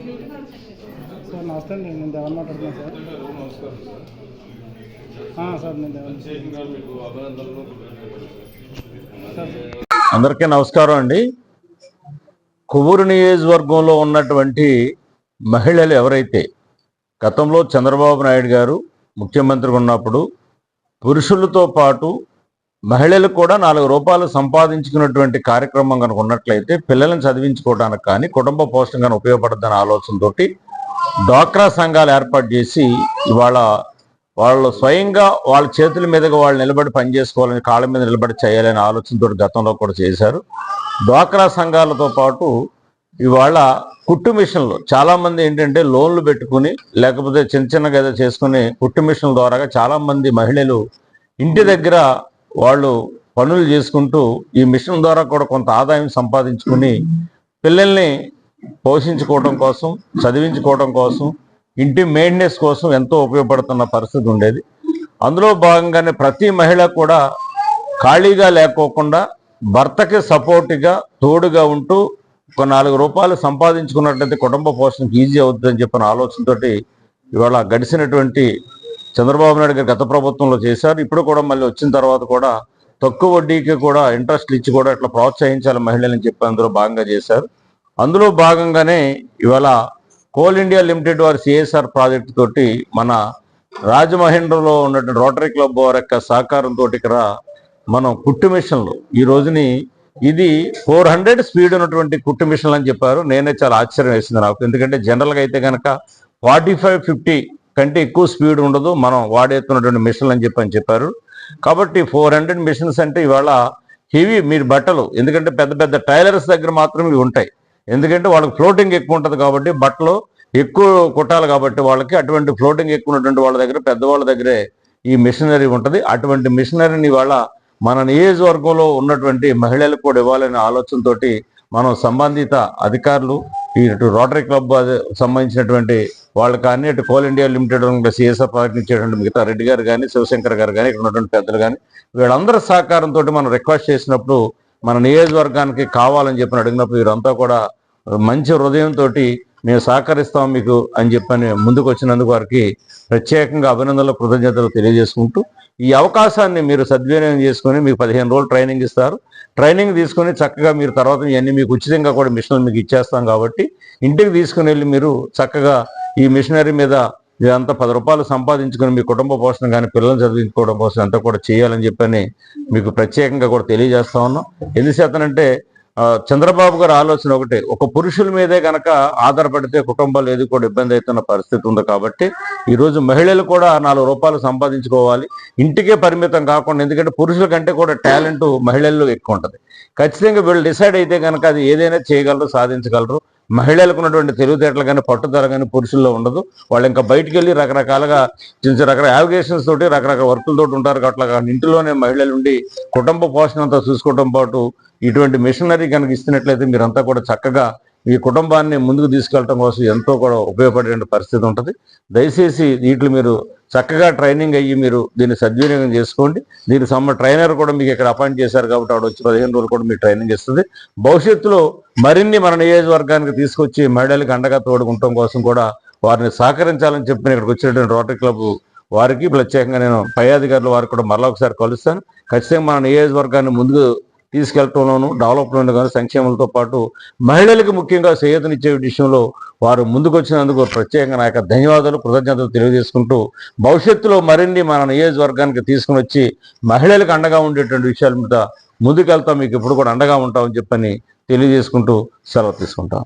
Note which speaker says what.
Speaker 1: Sir నమస్తే అండి నేను దేవన్ మాట్లాడుతున్నాను సార్. సార్ నేను దేవన్.
Speaker 2: అందరికీ నమస్కారం అండి. కొవ్వూరు నియోజకవర్గంలో ఉన్నటువంటి మహిళలు ఎవరైతే గతంలో చంద్రబాబు నాయుడు గారు ముఖ్యమంత్రిగా ఉన్నప్పుడు పురుషులతో పాటు మహిళలు కూడా నాలుగు రూపాయలు సంపాదించుకున్నటువంటి కార్యక్రమం కనుక ఉన్నట్లయితే పిల్లలను చదివించుకోవడానికి కానీ కుటుంబ పోషణ కానీ ఉపయోగపడుతుందనే ఆలోచనతోటి డ్వాక్రా సంఘాలు ఏర్పాటు చేసి ఇవాళ వాళ్ళు స్వయంగా వాళ్ళ చేతుల మీదుగా వాళ్ళు నిలబడి పనిచేసుకోవాలని కాళ్ళ మీద నిలబడి చేయాలనే ఆలోచనతో గతంలో కూడా చేశారు. డ్వాక్రా సంఘాలతో పాటు ఇవాళ కుట్టు మిషన్లు చాలామంది ఏంటంటే లోన్లు పెట్టుకుని లేకపోతే చిన్న చిన్నగా ఏదో చేసుకుని కుట్టు మిషన్ల ద్వారా చాలామంది మహిళలు ఇంటి దగ్గర వాళ్ళు పనులు చేసుకుంటూ ఈ మిషన్ ద్వారా కూడా కొంత ఆదాయం సంపాదించుకుని పిల్లల్ని పోషించుకోవడం కోసం చదివించుకోవడం కోసం ఇంటి మెయింటెనెన్స్ కోసం ఎంతో ఉపయోగపడుతున్న పరిస్థితి ఉండేది. అందులో భాగంగానే ప్రతి మహిళ కూడా ఖాళీగా లేకోకుండా భర్తకి సపోర్ట్గా తోడుగా ఉంటూ ఒక నాలుగు రూపాయలు సంపాదించుకున్నట్లయితే కుటుంబ పోషణకి ఈజీ అవుతుందని చెప్పిన ఆలోచనతోటి ఇవాళ గడిచినటువంటి చంద్రబాబు నాయుడు గారు గత ప్రభుత్వంలో చేశారు. ఇప్పుడు కూడా మళ్ళీ వచ్చిన తర్వాత కూడా తక్కువ వడ్డీకి కూడా ఇంట్రెస్ట్లు ఇచ్చి కూడా ఇట్లా ప్రోత్సహించాలి మహిళలని చెప్పి అందులో భాగంగా చేశారు. అందులో భాగంగానే ఇవాళ కోల్ ఇండియా లిమిటెడ్ వారి సిఎస్ఆర్ ప్రాజెక్ట్ తోటి మన రాజమహేంద్రలో ఉన్నటువంటి రోటరీ క్లబ్ వారి యొక్క సహకారంతో ఇక్కడ మనం కుట్టు మిషన్లు ఈ రోజుని ఇది ఫోర్ హండ్రెడ్ స్పీడ్ ఉన్నటువంటి కుట్టు మిషన్లు అని చెప్పారు. నేనే చాలా ఆశ్చర్యం వేసింది నాకు. ఎందుకంటే జనరల్గా అయితే కనుక ఫార్టీ ఫైవ్ ఫిఫ్టీ కంటే ఎక్కువ స్పీడ్ ఉండదు. మనం వాడేస్తున్నటువంటి మిషన్లు అని చెప్పని చెప్పారు. కాబట్టి ఫోర్ హండ్రెడ్ మిషన్స్ అంటే ఇవాళ హెవీ మీరు బట్టలు ఎందుకంటే పెద్ద పెద్ద టైలర్స్ దగ్గర మాత్రమే ఇవి ఉంటాయి. ఎందుకంటే వాళ్ళకి ఫ్లోటింగ్ ఎక్కువ ఉంటుంది కాబట్టి బట్టలు ఎక్కువ కుట్టాలి కాబట్టి వాళ్ళకి అటువంటి ఫ్లోటింగ్ ఎక్కువ ఉన్నటువంటి వాళ్ళ దగ్గర పెద్దవాళ్ళ దగ్గరే ఈ మిషనరీ ఉంటుంది. అటువంటి మిషనరీని ఇవాళ మన నియోజకవర్గంలో ఉన్నటువంటి మహిళలకు కూడా ఇవ్వాలనే ఆలోచనతోటి మనం సంబంధిత అధికారులు ఇటు రోటరీ క్లబ్ సంబంధించినటువంటి వాళ్ళు కానీ ఇటు Coal India Limited CSR project ఇచ్చేటువంటి మిగతా రెడ్డి గారు కానీ శివశంకర్ గారు కానీ ఇక్కడ ఉన్నటువంటి పెద్దలు కానీ వీళ్ళందరి సహకారంతో మనం రిక్వెస్ట్ చేసినప్పుడు మన నియోజకవర్గానికి కావాలని చెప్పి అడిగినప్పుడు వీరంతా కూడా మంచి హృదయంతో మేము సహకరిస్తాం మీకు అని చెప్పని ముందుకు వచ్చినందుకు వారికి ప్రత్యేకంగా అభినందనలు కృతజ్ఞతలు తెలియజేసుకుంటూ ఈ అవకాశాన్ని మీరు సద్వినియోగం చేసుకుని మీకు పదిహేను రోజులు ట్రైనింగ్ ఇస్తారు. ట్రైనింగ్ తీసుకొని చక్కగా మీరు తర్వాత ఇవన్నీ మీకు ఉచితంగా కూడా మిషన్లు మీకు ఇచ్చేస్తాం కాబట్టి ఇంటికి తీసుకుని వెళ్ళి మీరు చక్కగా ఈ మిషనరీ మీద ఇదంతా పది రూపాయలు సంపాదించుకొని మీ కుటుంబ పోషణ కానీ పిల్లల్ని చదివించుకోవడం కోసం అంతా కూడా చేయాలని చెప్పని మీకు ప్రత్యేకంగా కూడా తెలియజేస్తా ఉన్నాం. ఎందుచేతనంటే చంద్రబాబు గారి ఆలోచన ఒకటే. ఒక పురుషుల మీదే గనక ఆధారపడితే కుటుంబాలు ఏది కూడా ఇబ్బంది అవుతున్న పరిస్థితి ఉంది కాబట్టి ఈ రోజు మహిళలు కూడా నాలుగు రూపాయలు సంపాదించుకోవాలి. ఇంటికే పరిమితం కాకుండా ఎందుకంటే పురుషుల కంటే కూడా టాలెంట్ మహిళల్లో ఎక్కువ ఉంటుంది. ఖచ్చితంగా వీళ్ళు డిసైడ్ అయితే కనుక అది ఏదైనా చేయగలరు సాధించగలరు. మహిళలకు ఉన్నటువంటి తెలివితేటలు కానీ పట్టుదల కానీ పురుషుల్లో ఉండదు. వాళ్ళు ఇంకా బయటికి వెళ్ళి రకరకాలుగా చిన్న రకరకాల యావిగేషన్స్ తోటి రకరకాల వర్కులతోటి ఉంటారు. అట్లా కానీ ఇంటిలోనే మహిళలు ఉండి కుటుంబ పోషణ అంతా చూసుకోవడం పాటు ఇటువంటి మిషనరీ కనుక ఇస్తున్నట్లయితే మీరంతా కూడా చక్కగా ఈ కుటుంబాన్ని ముందుకు తీసుకెళ్ళటం కోసం ఎంతో కూడా ఉపయోగపడే పరిస్థితి ఉంటుంది. దయచేసి వీటిని మీరు చక్కగా ట్రైనింగ్ అయ్యి మీరు దీన్ని సద్వినియోగం చేసుకోండి. దీనికి సంబంధ ట్రైనర్ కూడా మీకు ఇక్కడ అపాయింట్ చేశారు కాబట్టి ఆవిడ వచ్చి పదిహేను రోజులు కూడా మీకు ట్రైనింగ్ ఇస్తుంది. భవిష్యత్తులో మరిన్ని మన నియోజకవర్గానికి తీసుకొచ్చి మహిళలకు అండగా తోడుకుంటాం కోసం కూడా వారిని సహకరించాలని చెప్పి ఇక్కడికి వచ్చినటువంటి రోటరీ క్లబ్ వారికి ప్రత్యేకంగా నేను పై అధికారులు వారికి కూడా మరలా ఒకసారి కలుస్తాను. ఖచ్చితంగా మన నియోజకవర్గాన్ని ముందుకు తీసుకెళ్ళటంలోనూ డెవలప్మెంట్ కానీ సంక్షేమంతో పాటు మహిళలకు ముఖ్యంగా సేయతనిచ్చే విషయంలో వారు ముందుకు వచ్చినందుకు ప్రత్యేకంగా నా యొక్క ధన్యవాదాలు కృతజ్ఞతలు తెలియజేసుకుంటూ భవిష్యత్తులో మరిన్ని మన నియోజకవర్గానికి తీసుకుని వచ్చి మహిళలకు అండగా ఉండేటువంటి విషయాల మీద ముందుకెళ్తాం. మీకు ఇప్పుడు కూడా అండగా ఉంటామని చెప్పని తెలియజేసుకుంటూ సెలవు తీసుకుంటాం.